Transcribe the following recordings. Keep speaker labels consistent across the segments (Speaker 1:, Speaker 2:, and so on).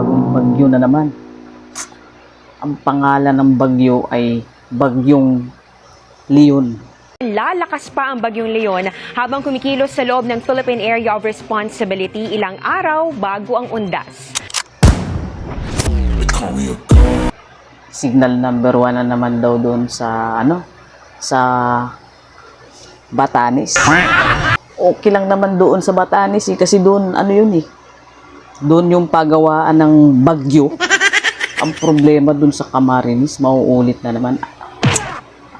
Speaker 1: bagong bagyo na naman. Ang pangalan ng bagyo ay Bagyong Leon.
Speaker 2: Lalakas pa ang bagyong Leon habang kumikilos sa loob ng Philippine Area of Responsibility ilang araw bago ang undas.
Speaker 1: Signal number one na naman daw doon sa ano sa Batanes. Okay lang naman doon sa Batanes eh, kasi doon ano yun eh. Doon yung pagawaan ng bagyo. Ang problema doon sa Camarines, mauulit na naman.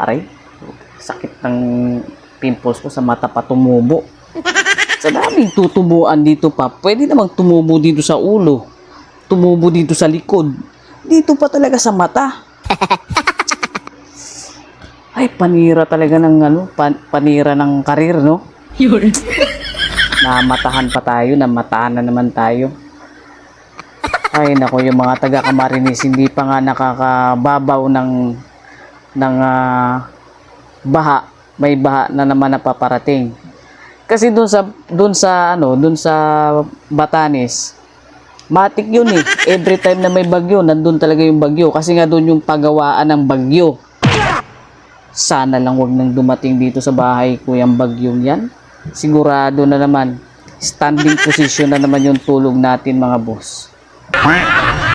Speaker 1: Aray, sakit ng pimples ko sa mata pa tumubo. Sa daming tutubuan dito pa, pwede namang tumubo dito sa ulo. Tumubo dito sa likod. Dito pa talaga sa mata. Ay, panira talaga ng ano, pan- panira ng karir, no?
Speaker 3: Yun.
Speaker 1: Namatahan pa tayo, namatahan na naman tayo. Ay, nako, yung mga taga Camarines, hindi pa nga nakakababaw ng ng ah, baha. May baha na naman napaparating. Kasi doon sa doon sa ano, doon sa Batanes, matik yun eh. Every time na may bagyo, nandun talaga yung bagyo kasi nga doon yung pagawaan ng bagyo. Sana lang wag nang dumating dito sa bahay ko yung bagyong yan. Sigurado na naman standing position na naman yung tulog natin mga boss. Quack.